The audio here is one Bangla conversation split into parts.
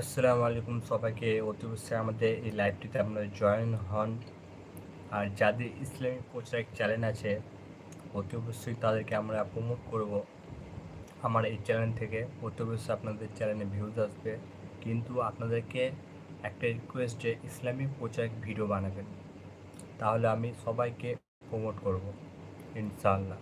আসসালামু আলাইকুম সবাইকে। অতি অবশ্যই আমাদের এই লাইভটিতে আপনারা জয়েন হন। আর যাদের ইসলামিক প্রচার চ্যানেল আছে অতি অবশ্যই তাদেরকে আমরা প্রমোট করব আমার এই চ্যানেল থেকে। অতি অবশ্যই আপনাদের চ্যানেলে ভিউজ আসবে। কিন্তু আপনাদেরকে একটা রিকোয়েস্ট যে ইসলামিক প্রচার ভিডিও বানাবেন। তাহলে আমি সবাইকে প্রমোট করব, ইনশাআল্লাহ।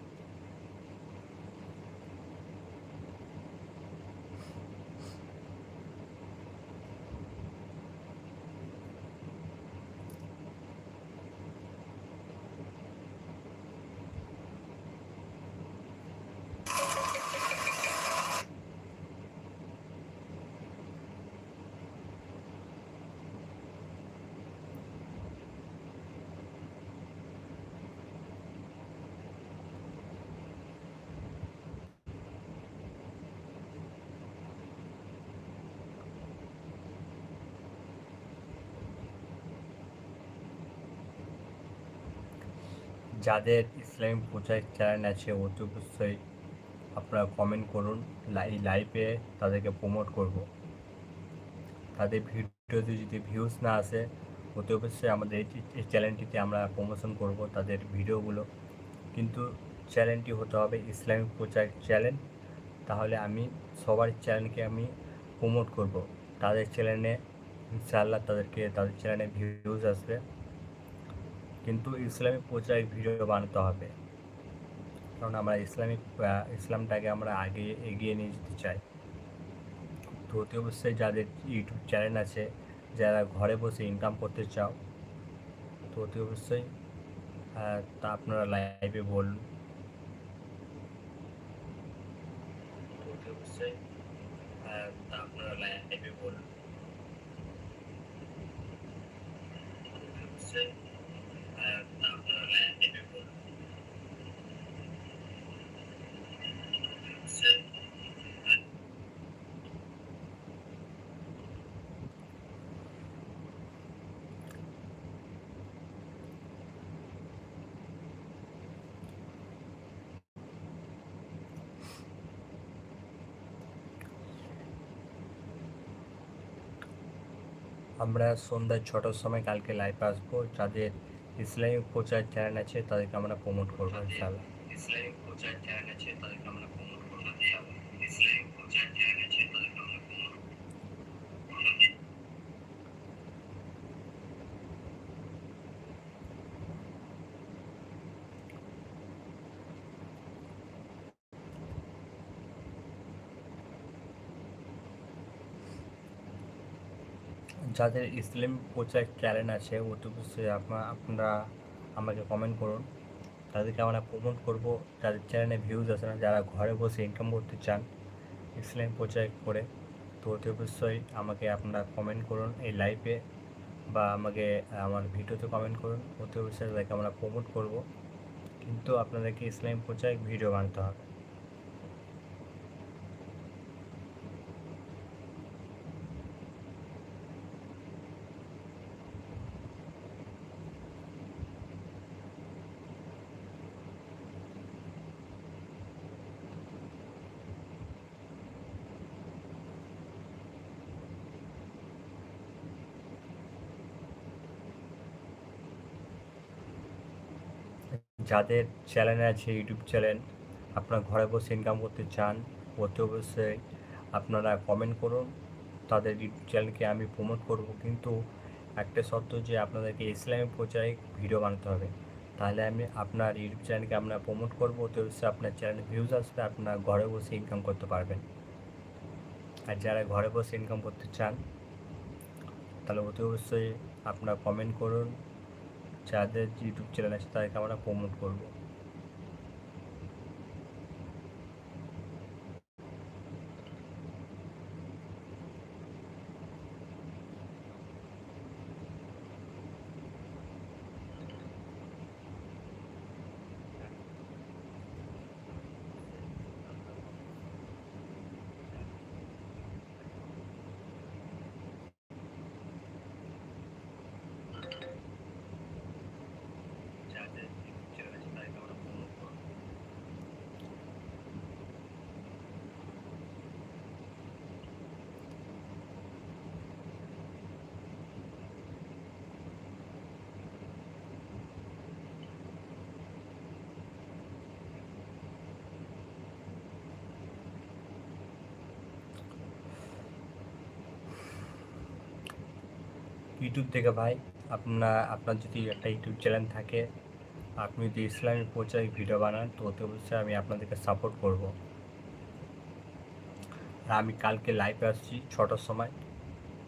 যাদের ইসলামিক প্রচার চ্যানেল আছে অতি অবশ্যই আপনারা কমেন্ট করুন। লাই লাইভে তাদেরকে প্রমোট করব। তাদের ভিডিওতে যদি ভিউজ না আসে, অতি অবশ্যই আমাদের এই- এই চ্যানেলটিতে আমরা প্রমোশন করব তাদের ভিডিওগুলো। কিন্তু চ্যানেলটি হতে হবে ইসলামিক প্রচার চ্যানেল তাহলে আমি সবার চ্যানেলকে আমি প্রমোট করব। তাদের চ্যানেলে ইনশাআল্লাহ তাদেরকে, তাদের চ্যানেলে ভিউজ আসবে। কিন্তু ইসলামিক প্রচারে ভিডিও বানাতে হবে। কারণ আমরা ইসলামিক ইসলামটাকে আমরা আগে এগিয়ে নিয়ে যেতে চাই। তো অতি অবশ্যই যাদের ইউটিউব চ্যানেল আছে, যারা ঘরে বসে ইনকাম করতে চাও, তো অতি অবশ্যই তা আপনারা লাইভে বলুন তো অতি অবশ্যই আহ, তা আপনারা লাইভে বলুন তো অতি অবশ্যই আহ, তা আপনারা লাইভে বলুন অতি অবশ্যই আমরা সন্ধ্যা ছটার সময় কালকে লাইভ আসব যাদের ইসলামিক প্রচার চ্যানেল আছে তাদেরকে আমরা প্রমোট করব ইনশাআল্লাহ ইসলামিক প্রচার চ্যানেল আছে তাদেরকে আমরা প্রমোট করব ইনশাআল্লাহ ইসলামিক প্রচার চ্যানেল আছে তাদেরকে আমরা প্রমোট যাদের ইসলাম প্রচার চ্যানেল আছে অবশ্যই আপনা- আপনারা আমাকে কমেন্ট করুন। তাদেরকে আমরা প্রমোট করব, যাদের চ্যানেলে ভিউজ আছে না, যারা ঘরে বসে ইনকাম করতে চান ইসলাম প্রচার করে, তো অতি অবশ্যই আমাকে আপনারা কমেন্ট করুন এই লাইভে বা আমাকে, আমার ভিডিওতে কমেন্ট করুন। অতি অবশ্যই তাদেরকে আমরা প্রমোট করব। কিন্তু আপনাদেরকে ইসলাম প্রচার ভিডিও বানাতে হবে। যাদের চ্যানেল আছে ইউটিউব চ্যানেল আপনারা ঘরে বসে ইনকাম করতে চান অতি অবশ্যই আপনারা কমেন্ট করুন। তাদের ইউটিউব চ্যানেলকে আমি প্রমোট করব। কিন্তু একটা শর্ত যে আপনাদেরকে ইসলামিক প্রচারে ভিডিও বানাতে হবে। তাহলে আমি আপনার ইউটিউব চ্যানেলকে আমরা প্রমোট করব। অতি অবশ্যই আপনার চ্যানেলে ভিউজ আসবে, আপনার ঘরে বসে ইনকাম করতে পারবেন। আর যারা ঘরে বসে ইনকাম করতে চান, তাহলে অতি অবশ্যই আপনারা কমেন্ট করুন। যাদের ইউটিউব চ্যানেল আছে তাদেরকে আমরা প্রমোট করব যাদের ইউটিউব চ্যানেল আছে তাদেরকে ইউটিউব থেকে ভাই আপনার আপনার যদি একটা ইউটিউব চ্যানেল থাকে, আপনি যদি ইসলামিক প্রচার ভিডিও বানান, তো অতি অবশ্যই আমি আপনাদেরকে সাপোর্ট করব। আর আমি কালকে লাইভে আসছি ছটার সময়,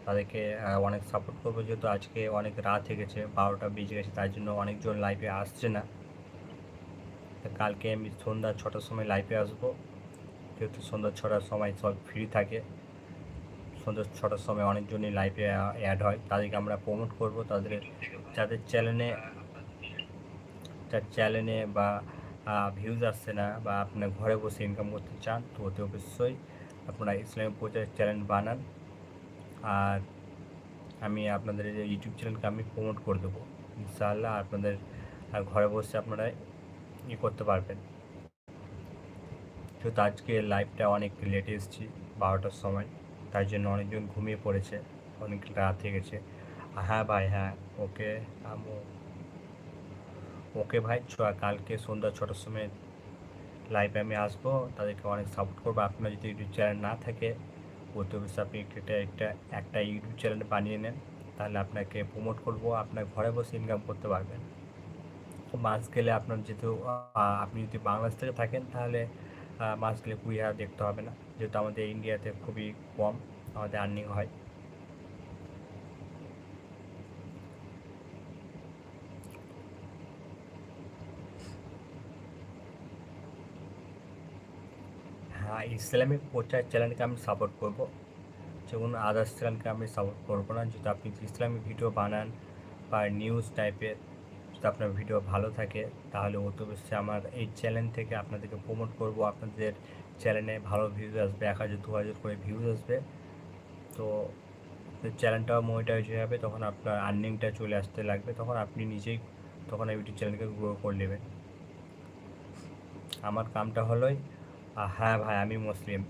তাদেরকে অনেক সাপোর্ট করব যেহেতু আজকে অনেক রাত হয়ে গেছে, বারোটা বেজে গেছে, তাই জন্য অনেকজন লাইভে আসছে না। কালকে আমি সন্ধ্যা ছটার সময় লাইভে আসব, যেহেতু সন্ধ্যা ছটার সময় সব ফ্রি থাকে। সন্ধ্যা ছটার সময় অনেকজনই লাইভে অ্যাড হয়। তাদেরকে আমরা প্রমোট করব। তাদের, যাদের চ্যানেলে যার চ্যানেলে বা ভিউজ আসছে না বা আপনার ঘরে বসে ইনকাম করতে চান, তো অতি অবশ্যই আপনারা ইসলামী প্রচার চ্যানেল বানান। আর আমি আপনাদের ইউটিউব চ্যানেলকে আমি প্রমোট করে দেবো। ইনশাআল্লাহ আপনাদের, আর ঘরে বসে আপনারা ই করতে পারবেন। তো আজকে লাইভটা অনেক লেটে এসেছি, বারোটার সময়। তাই জন্য অনেকজন ঘুমিয়ে পড়েছে, অনেক রাত হয়ে গেছে। হ্যাঁ ভাই হ্যাঁ ওকে আমও ওকে ভাই কালকে সন্ধ্যা ছটার সময় লাইভে আমি আসব, তাদেরকে অনেক সাপোর্ট করব। আপনার যদি ইউটিউব চ্যানেল না থাকে অবশ্যই আপনি একটা একটা একটা ইউটিউব চ্যানেল বানিয়ে নেন, তাহলে আপনাকে প্রমোট করব, আপনার ঘরে বসে ইনকাম করতে পারবেন। মাস গেলে আপনার যেহেতু আপনি যদি বাংলাদেশ থেকে থাকেন, তাহলে মাস গেলে কুড়ি হাজার দেখতে হবে না। যেহেতু আমাদের ইন্ডিয়াতে খুবই কম, আমাদের আর্নিং হয়। হ্যাঁ ইসলামিক প্রচার চ্যানেলকে আমি সাপোর্ট করব। যেমন আদার্স চ্যানেলকে আমি সাপোর্ট করব না। যদি আপনি ইসলামিক ভিডিও বানান বা নিউজ টাইপের যদি আপনার ভিডিও ভালো থাকে, তাহলে অত বেশি আমার এই চ্যানেল থেকে আপনাদেরকে প্রমোট করব। আপনাদের চ্যানেলে ভালো ভিউজ আসবে, এক হাজার, দু হাজার করে ভিউজ আসবে। তো চ্যানেলটাও মনিটাইজ হয়ে যাবে, তখন আপনার আর্নিংটা চলে আসতে লাগবে, তখন আপনি নিজেই, তখন এই ইউটিউব চ্যানেলকে গ্রো করে নেবেন। আমার কামটা হলোই হ্যাঁ ভাই, আমি মুসলিম।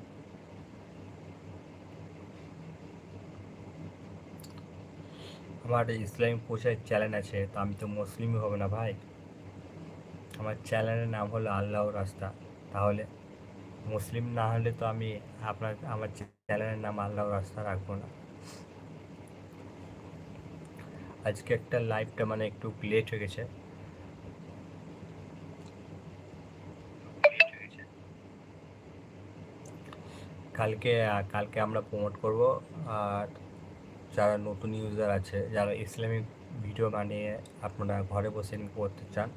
আমার ইসলামিক প্রচার চ্যানেল আছে, তো আমি তো মুসলিমই হবে না ভাই। আমার চ্যানেলের নাম হলো আল্লাহর রাস্তা। তাহলে মুসলিম না হলে তো আমি আপনার, আমার চ্যানেলের নাম আল্লাহর রাস্তা রাখব না। আজকে একটা লাইভটা মানে একটু লেট হয়ে গেছে। কালকে কালকে আমরা প্রমোট করব, আর যারা নতুন ইউজার আছে, যারা ইসলামিক ভিডিও বানিয়ে আপনারা ঘরে বসে করতে চান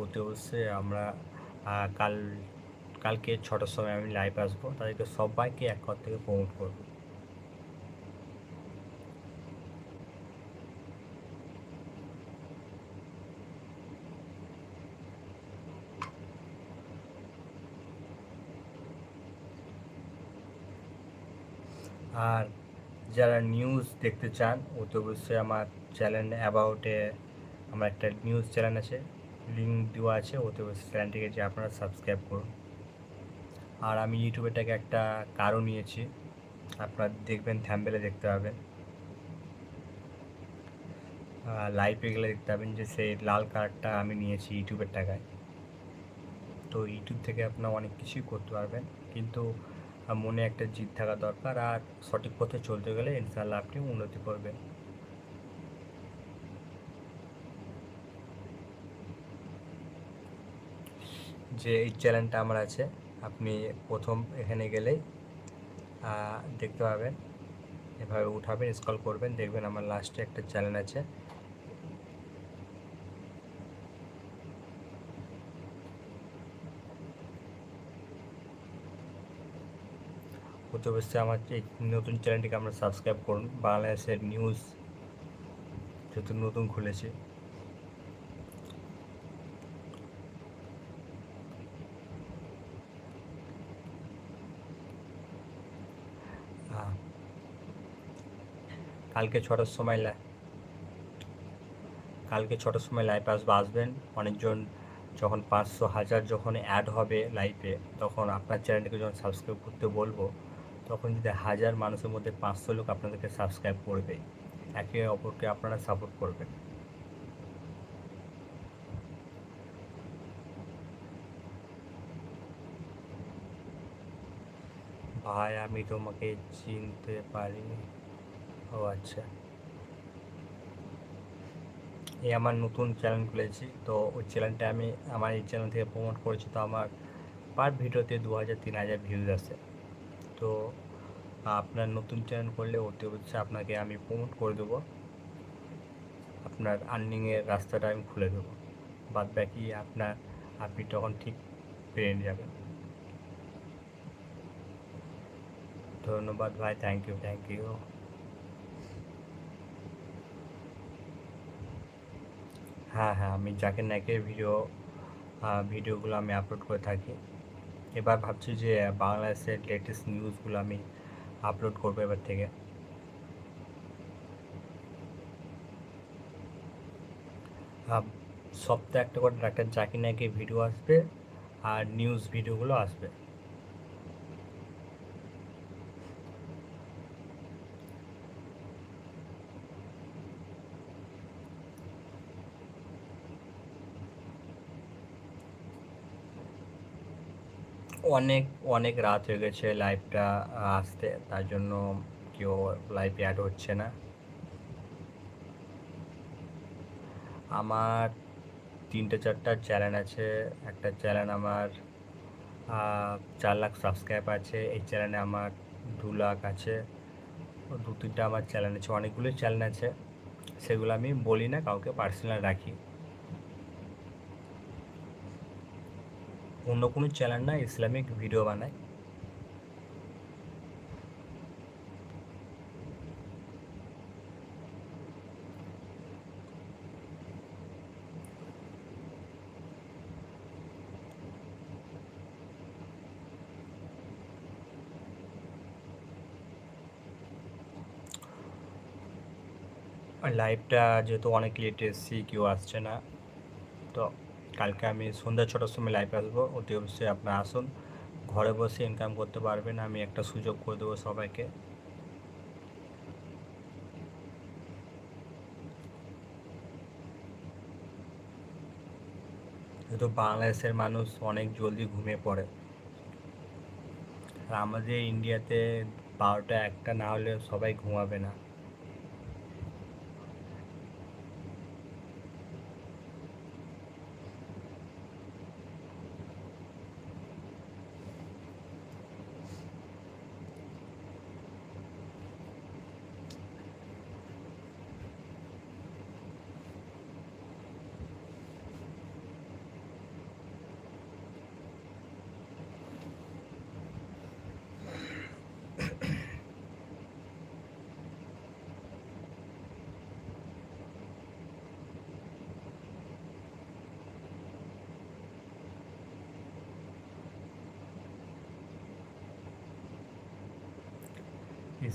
অতি অবশ্যই আমরা কাল, কালকে ছটার সময় আমি লাইভ আসব। তাদেরকে সবাইকে এক ঘর থেকে প্রমোট করব। আর যারা নিউজ দেখতে চান অতি অবশ্যই আমার চ্যানেল অ্যাবাউটে আমার একটা নিউজ চ্যানেল আছে। লিঙ্ক দেওয়া আছে অতি অবশ্যই চ্যানেলটিকে যে আপনারা সাবস্ক্রাইব করুন। আর আমি ইউটিউবেটাকে একটা কারও নিয়েছি, আপনারা দেখবেন থ্যাম্বেলে দেখতে পাবেন। লাইভে গেলে দেখতে পাবেন যে সেই লাল কার্ডটা আমি নিয়েছি ইউটিউবের টাকায়। তো ইউটিউব থেকে আপনারা অনেক কিছুই করতে পারবেন, কিন্তু মনে একটা জিদ থাকা দরকার আর সঠিক পথে চলতে গেলে ইনশাল্লাহ আপনি উন্নতি করবেন। যে এই চ্যানেলটা আমার আছে, আপনি প্রথম এখানে গেলেই দেখতে পাবেন। এভাবে উঠাবেন স্কল করবেন, দেখবেন আমার লাস্টে একটা চ্যানেল আছে। অতি অবশ্যই আমার এই নতুন চ্যানেলটিকে আমরা সাবস্ক্রাইব করুন। বাংলাদেশের নিউজ যেহেতু নতুন খুলেছি। কালকে ছটার সময় কালকে ছটার সময় লাইভ আসবে, আসবেন। অনেকজন যখন পাঁচশো হাজার যখন অ্যাড হবে লাইভে তখন আপনার চ্যানেলটিকে যখন সাবস্ক্রাইব করতে বলব তখন যদি হাজার মানুষের মধ্যে পাঁচশো লোক আপনাদেরকে সাবস্ক্রাইব করবে, একে অপরকে আপনারা সাপোর্ট করবেন। ভাই, আমি তোমাকে চিনতে পারিনি। ও আচ্ছা। এই আমার নতুন চ্যানেল খুলেছি, তো ওই চ্যানেলটা আমি, আমার এই চ্যানেল থেকে প্রমোট করেছি, তো আমার পার ভিডিওতে দু হাজার তিন হাজার ভিউজ আছে তো আপনার নতুন চ্যানেল করলে অতি অবশ্যই আপনাকে আমি প্রমোট করে দেবো। আপনার আর্নিংয়ের রাস্তাটা আমি খুলে দেবো। বাদ বাকি আপনার, আপনি তখন ঠিক পেয়ে যাবেন। ধন্যবাদ ভাই থ্যাংক ইউ থ্যাংক ইউ হ্যাঁ হ্যাঁ আমি জাকির নায়কের ভিডিও ভিডিওগুলো আমি আপলোড করে থাকি। এবার ভাবছি যে বাংলাদেশের লেটেস্ট নিউজগুলো আমি আপলোড করব এবার থেকে। সপ্তাহে একটা করে ডাক্তার জাকির নাকি ভিডিও আসবে আর নিউজ ভিডিওগুলো আসবে। অনেক অনেক রাত হয়ে গেছে লাইভটা আসতে, তার জন্য কেউ লাইভ অ্যাড হচ্ছে না। আমার তিনটে, চারটা চ্যানেল আছে। একটা চ্যানেল আমার চার লাখ সাবস্ক্রাইব আছে। এই চ্যানেলে আমার দু লাখ আছে। দু, তিনটা আমার চ্যানেল আছে। অনেকগুলো চ্যানেল আছে। সেগুলো আমি বলি না, কাউকে পার্সোনাল রাখি। অন্য কোনো চ্যানেল না, ইসলামিক ভিডিও বানায়। লাইভটা যেহেতু অনেক লেট এসেছি কেউ আসছে না। কালকে আমি সন্ধ্যা ছটার সময় লাইভে আসব। অতি অবশ্যই আপনারা আসুন। ঘরে বসে ইনকাম করতে পারবেন, আমি একটা সুযোগ করে দেবো সবাইকে। যেহেতু বাংলাদেশের মানুষ অনেক জলদি ঘুমিয়ে পড়ে। আর আমাদের ইন্ডিয়াতে বারোটা একটা না হলে সবাই ঘুমাবে না।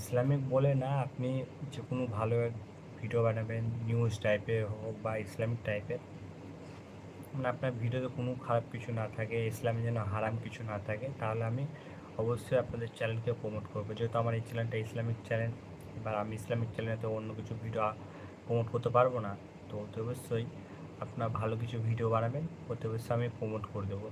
ইসলামিক বলে না, আপনি যে কোনো ভালো ভিডিও বানাবেন নিউজ টাইপের হোক বা ইসলামিক টাইপের মানে আপনার ভিডিওতে কোনো খারাপ কিছু না থাকে, ইসলামে যেন হারাম কিছু না থাকে, তাহলে আমি অবশ্যই আপনাদের চ্যানেলকে প্রমোট করব। যেহেতু আমার এই চ্যানেলটা ইসলামিক চ্যানেল এবার আমি ইসলামিক চ্যানেলে তো অন্য কিছু ভিডিও প্রমোট করতে পারব না, তো অবশ্যই আপনার ভালো কিছু ভিডিও বানাবেন, অতি অবশ্যই আমি প্রমোট করে দেবো।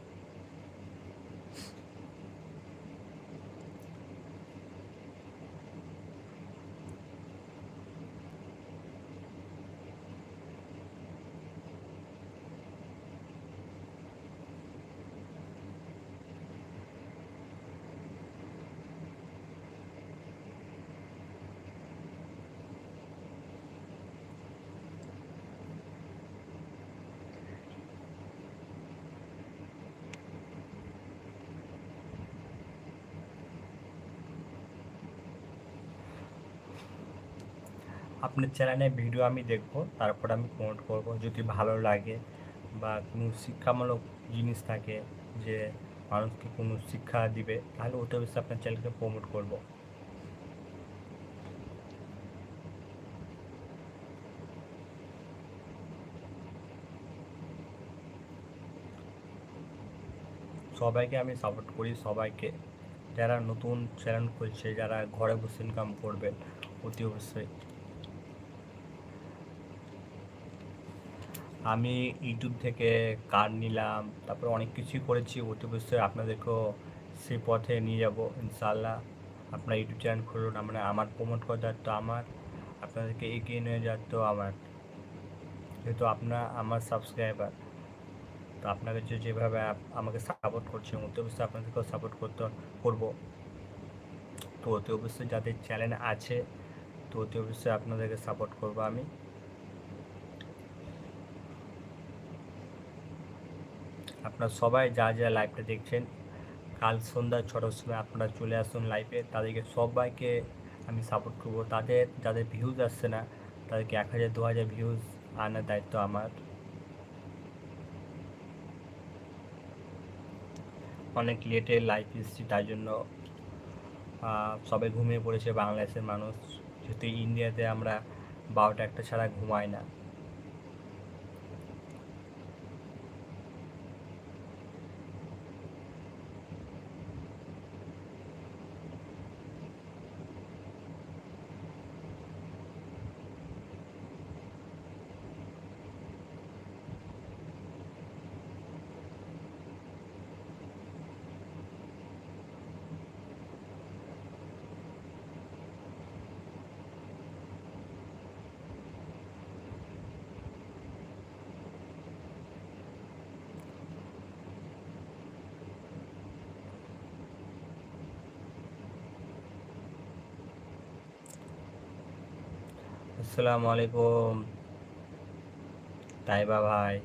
আপনার চ্যানেলে ভিডিও আমি দেখব, তারপর আমি প্রমোট করব যদি ভালো লাগে বা কোনো শিক্ষামূলক জিনিস থাকে যে মানুষকে কোনো শিক্ষা দিবে, তাহলে ওতে অবশ্যই আপনার চ্যানেলকে প্রমোট করব। সবাইকে আমি সাপোর্ট করি, সবাইকে। যারা নতুন চ্যানেল খুলছে, যারা ঘরে বসে ইনকাম করবে, অতি অবশ্যই। আমি ইউটিউব থেকে কার নিলাম, তারপর অনেক কিছুই করেছি। অতি অবশ্যই আপনাদেরকেও সেই পথে নিয়ে যাব ইনশাল্লাহ আপনার ইউটিউব চ্যানেল খুলুন আমরা আমার প্রমোট করার দায়িত্ব আমার, আপনাদেরকে এগিয়ে নিয়ে তো আমার। যেহেতু আপনার আমার সাবস্ক্রাইবার তো আপনাকে যে যেভাবে আমাকে সাপোর্ট করছে অতি অবশ্যই আপনাদেরকেও সাপোর্ট করতে, করব। তো অতি অবশ্যই যাদের চ্যানেল আছে, তো অতি অবশ্যই আপনাদেরকে সাপোর্ট করব আমি। আপনারা সবাই যা যা লাইভটা দেখছেন, কাল সন্ধ্যা ছটার সময় আপনারা চলে আসুন লাইভে তাদেরকে সবাইকে আমি সাপোর্ট করব। তাদের, যাদের ভিউজ আসছে না, তাদেরকে এক হাজার, দু হাজার ভিউজ আনার দায়িত্ব আমার। অনেক লেটে লাইভ এসেছি, তাই জন্য সবাই ঘুমিয়ে পড়েছে, বাংলাদেশের মানুষ। যেহেতু ইন্ডিয়াতে আমরা বারোটা, একটা ছাড়া ঘুমাই না। আসসালামু আলাইকুম। তাইবা ভাই।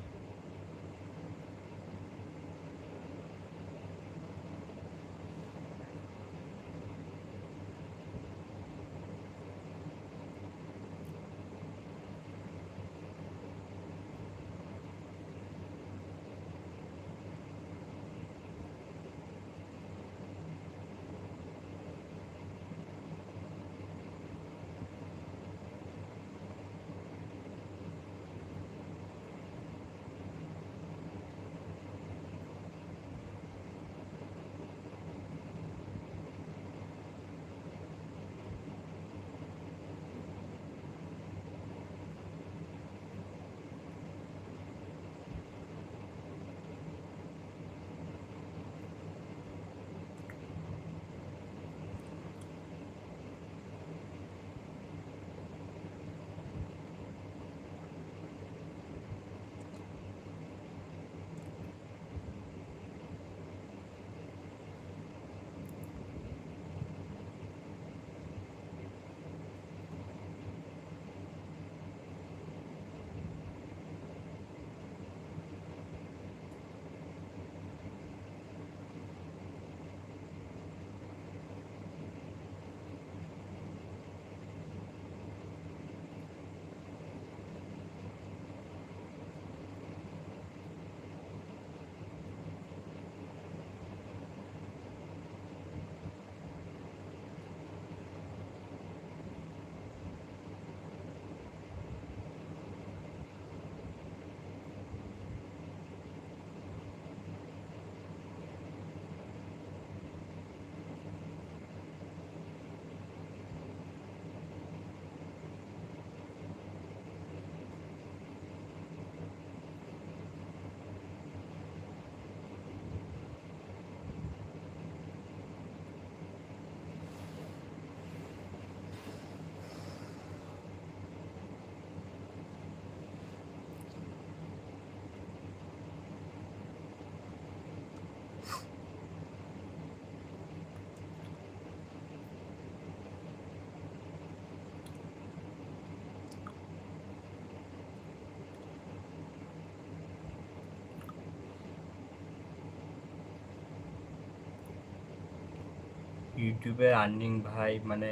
ইউটিউবে আর্নিং ভাই মানে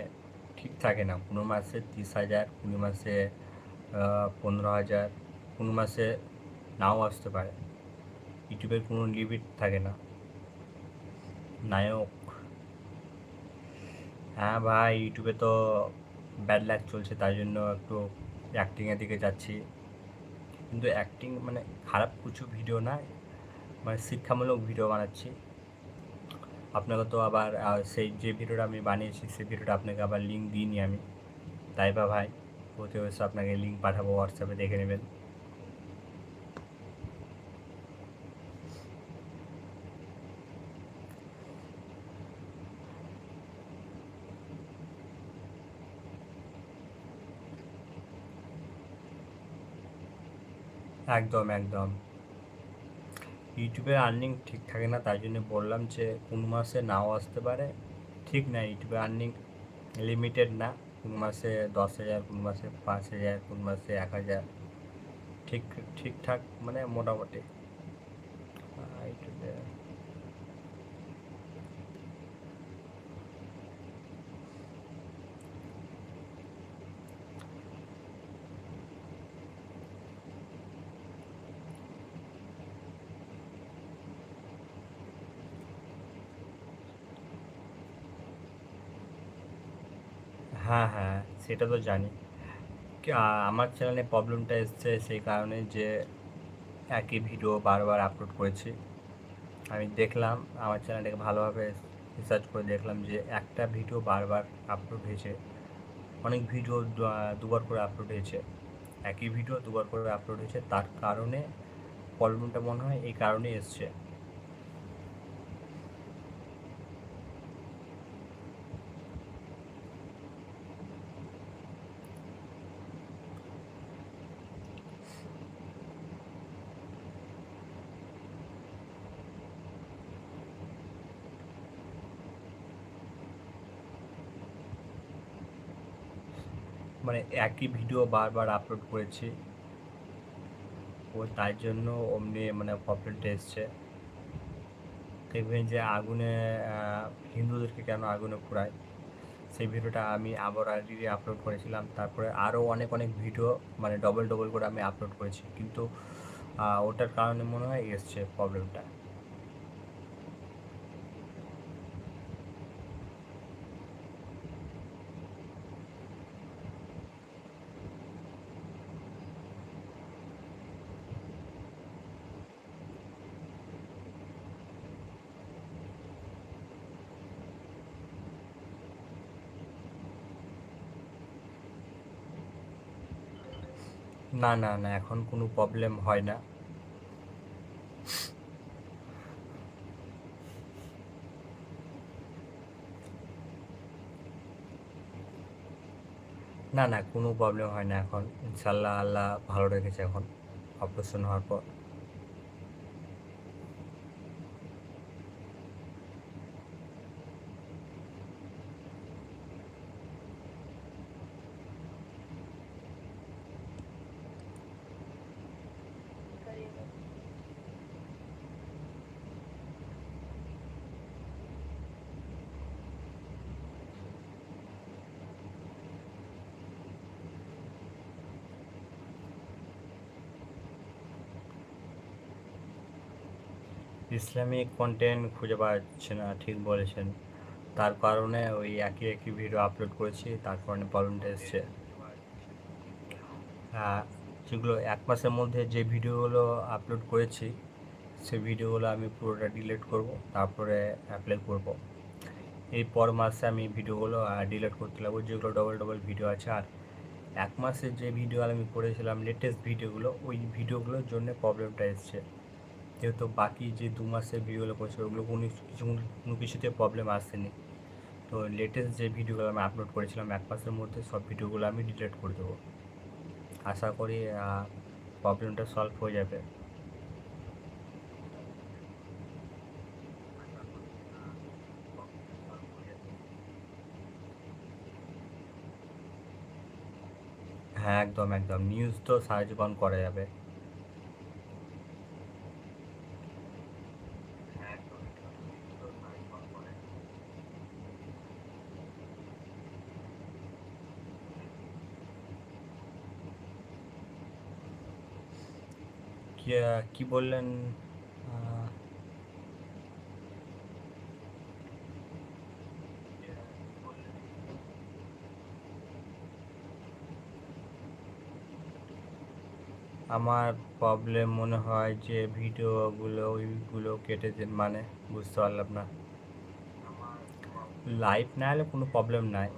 ঠিক থাকে না। কোনো মাসে তিরিশ হাজার, কোনো মাসে পনেরো হাজার, কোনো মাসে নাও আসতে পারে। ইউটিউবের কোনো লিমিট থাকে না। নায়ক। হ্যাঁ ভাই, ইউটিউবে তো ব্যাড লাক চলছে, তাই জন্য একটু অ্যাক্টিংয়ের দিকে যাচ্ছি। কিন্তু অ্যাক্টিং মানে খারাপ কিছু ভিডিও না মানে শিক্ষামূলক ভিডিও বানাচ্ছি। আপনাকে তো আবার সেই যে ভিডিওটা আমি বানিয়েছি, সেই ভিডিওটা আপনাকে আবার লিঙ্ক দিইনি আমি। তাই বা ভাই? প্রতি অবশ্যই আপনাকে লিঙ্ক পাঠাবো হোয়াটসঅ্যাপে দেখে নেবেন। একদম একদম। ইউটিউবের আর্নিং ঠিক থাকে না, তাই জন্য বললাম যে কোন মাসে নাও আসতে পারে। ঠিক না ইউটিউবে আর্নিং লিমিটেড না, কোন মাসে দশ হাজার, কোন মাসে পাঁচ হাজার, কোন মাসে এক হাজার। ঠিক ঠিকঠাক মানে মোটামুটি। ইউটিউবে হ্যাঁ হ্যাঁ সেটা তো জানি। আমার চ্যানেলে প্রবলেমটা এসছে সেই কারণে যে একই ভিডিও বারবার আপলোড করেছি। আমি দেখলাম, আমার চ্যানেলটাকে ভালোভাবে রিসার্চ করে দেখলাম যে একটা ভিডিও বারবার আপলোড হয়েছে। অনেক ভিডিও দুবার করে আপলোড হয়েছে। একই ভিডিও দুবার করে আপলোড হয়েছে, তার কারণে প্রবলেমটা মনে হয় এই কারণে এসছে। মানে একই ভিডিও বারবার আপলোড করেছি। ও তার জন্য অমনি মানে প্রবলেমটা এসছে। দেখবেন যে আগুনে হিন্দুদেরকে কেন আগুনে পোড়ায়? সেই ভিডিওটা আমি আবার আগে আপলোড করেছিলাম। তারপরে আরও অনেক অনেক ভিডিও মানে ডবল ডবল করে আমি আপলোড করেছি। কিন্তু ওটার কারণে মনে হয় এসছে প্রবলেমটা না না না, এখন কোনো প্রবলেম হয় না। না না, কোনো প্রবলেম হয় না এখন। ইনশাল্লাহ আল্লাহ ভালো রেখেছে এখন। অপারেশন হওয়ার পর। ইসলামিক কন্টেন্ট খুঁজে পাওয়া যাচ্ছে না, ঠিক বলেছেন। তার কারণে ওই একই একই ভিডিও আপলোড করেছি, তার কারণে প্রবলেমটা এসছে। যেগুলো এক মাসের মধ্যে যে ভিডিওগুলো আপলোড করেছি সে ভিডিওগুলো আমি পুরোটা ডিলিট করব, তারপরে অ্যাপ্লাই করব। এই পর মাসে আমি ভিডিওগুলো ডিলিট করতে লাগবো, যেগুলো ডবল ডবল ভিডিও আছে। আর এক মাসের যে ভিডিও আমি করেছিলাম লেটেস্ট ভিডিওগুলো ওই ভিডিওগুলোর জন্য প্রবলেমটা এসছে। যেহেতু বাকি যে দু মাসের ভিডিওগুলো করেছি, ওগুলো কোনো কিছু কোনো কিছুতে প্রবলেম আসেনি। তো লেটেস্ট যে ভিডিওগুলো আমি আপলোড করেছিলাম, এক মাসের মধ্যে সব ভিডিওগুলো আমি ডিলিট করে দেবো। আশা করি প্রবলেমটা সলভ হয়ে যাবে। হ্যাঁ একদম একদম। নিউজ তো সারা জীবন করা যাবে। কি বললেন আমার প্রবলেম মনে হয় যে, ভিডিওগুলো, ওইগুলো কেটে দিন মানে বুঝতে পারলাম না। লাইভ না হলে কোনো প্রবলেম নাই।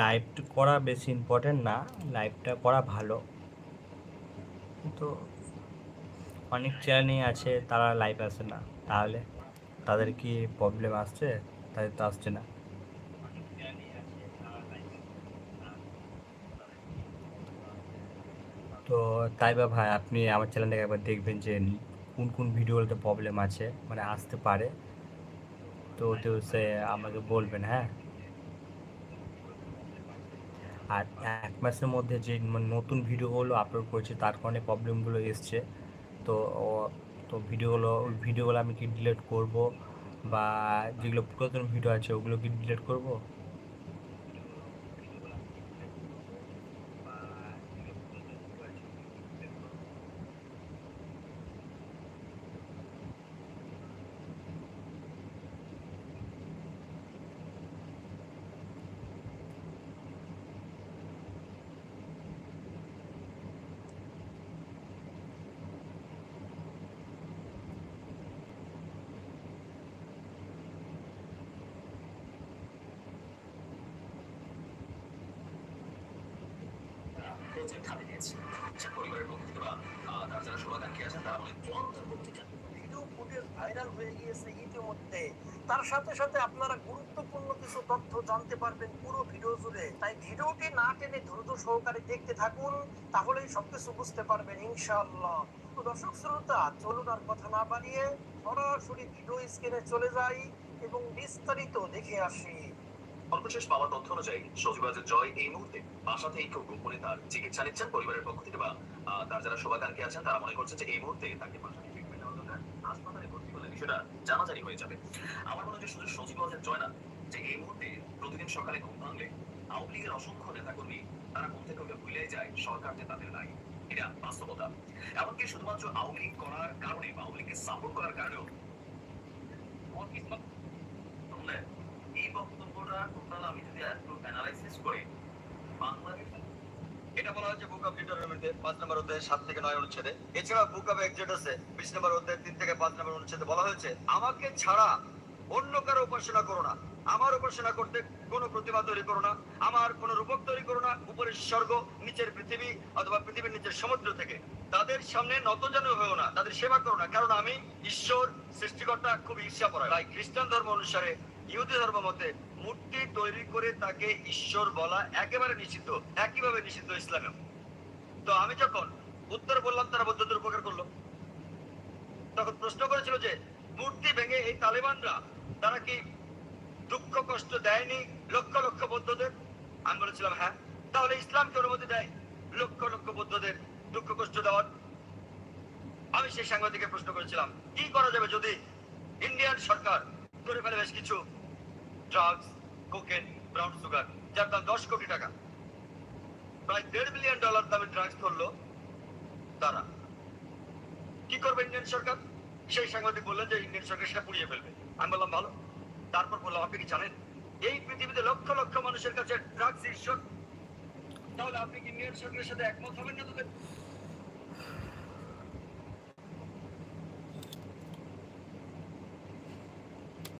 লাইভ করা বেশি ইম্পর্টেন্ট না লাইভটা করা ভালো। কিন্তু অনেক চ্যানেলই আছে, তারা লাইভ আসে না। তাহলে তাদের কি প্রবলেম আসছে? তাদের তো আসছে না। তো তাই বা ভাই, আপনি আমার চ্যানেলটাকে একবার দেখবেন যে কোন কোন ভিডিওগুলোতে প্রবলেম আছে মানে আসতে পারে। তো তো সে আমাকে বলবেন হ্যাঁ আর এক মাসের মধ্যে যে মানে নতুন ভিডিওগুলো আপলোড করেছি, তার কারণে প্রবলেমগুলো এসছে। তো তো ভিডিওগুলো, ওই ভিডিওগুলো আমি কি ডিলিট করব? বা যেগুলো পুরাতন ভিডিও আছে, ওগুলো কি ডিলিট করব? তার ভিডিও সাথে সাথে আপনারা গুরুত্বপূর্ণ কিছু তথ্য জানতে পারবেন। পুরো ভিডিও জুড়ে তাই ভিডিওটি না টেনে ধৈর্য সহকারে দেখতে থাকুন। তাহলেই সবকিছু বুঝতে পারবেন, ইনশাআল্লাহ। তো দর্শক শ্রোতা, চলুন আর কথা না বাড়িয়ে, সরাসরি ভিডিও স্ক্রিনে চলে যাই এবং বিস্তারিত দেখে আসি। সর্বশেষ পাওয়া তথ্য অনুযায়ী সজীবাজের জয় এই মুহূর্তে বাসাতেই খুব গোপনে তার চিকিৎসা নিচ্ছেন পরিবারের পক্ষ থেকে বা তার যারা শুভাকাঙ্ক্ষী আছেন তারা মনে করছেন যে এই মুহূর্তে তাকে বাসাতে ট্রিটমেন্ট দরকার। হাসপাতালে ভর্তি করলে বিষয়টা জানাজানি হয়ে যাবে। আমার মনে হয় শুধু সজীবাজের জয় না যে এই মুহূর্তে প্রতিদিন সকালে ঘুম ভাঙলে আওয়ামী লীগের অসংখ্য নেতাকর্মী তারা ঘুম থেকে উঠে ভুলে যায় সরকার যে তাদের নাই এটা বাস্তবতা। এমনকি শুধুমাত্র আওয়ামী লীগ করার কারণে বা আওয়ামী লীগকে সাপোর্ট করার কারণেও? এই আমার রূপক তৈরি করো না। উপরের স্বর্গ, নিচের পৃথিবী অথবা পৃথিবীর নিচের সমুদ্র থেকে। তাদের সামনে নত যেন হয়েও না। তাদের সেবা করো না। কারণ আমি ঈশ্বর, সৃষ্টিকর্তা খুব ঈর্ষা পড়া তাই খ্রিস্টান ধর্ম অনুসারে, ইহুদি ধর্ম মতে মূর্তি তৈরি করে তাকে ঈশ্বর বলা একেবারে নিষিদ্ধ, একইভাবে নিষিদ্ধ ইসলামেও। তো আমি যখন উত্তর বললাম, তারা বৌদ্ধদের উপকার করল। তখন প্রশ্ন করেছিল যে, মূর্তি ভেঙে এই তালেবানরা, তারা কি দুঃখ কষ্ট দেয়নি লক্ষ লক্ষ বৌদ্ধদের? আমি বলেছিলাম হ্যাঁ। তাহলে ইসলামকে অনুমতি দেয় লক্ষ লক্ষ বৌদ্ধদের দুঃখ কষ্ট দেওয়ার? আমি সেই সাংবাদিকের প্রশ্ন করেছিলাম, কি করা যাবে যদি ইন্ডিয়ান সরকার করে ফেলে বেশ কিছু ড্রাগস কোকেন ব্রাউন সুগার যার দাম দশ কোটি টাকা। প্রায় দেড় বিলিয়ন ডলার দামের ড্রাগস ধরলো তারা। কি করবে ইন্ডিয়ান সরকার? সেই সাংবাদিক বললেন যে ইন্ডিয়ান সরকার সেটা পুড়িয়ে ফেলবে। আমি বললাম, ভালো। তারপর বললাম, আপনি কি জানেন? এই পৃথিবীতে লক্ষ লক্ষ মানুষের কাছে ড্রাগস ঈশ্বর তাহলে আপনি কি ইন্ডিয়ান সরকারের সাথে একমত হবেন না তোদের?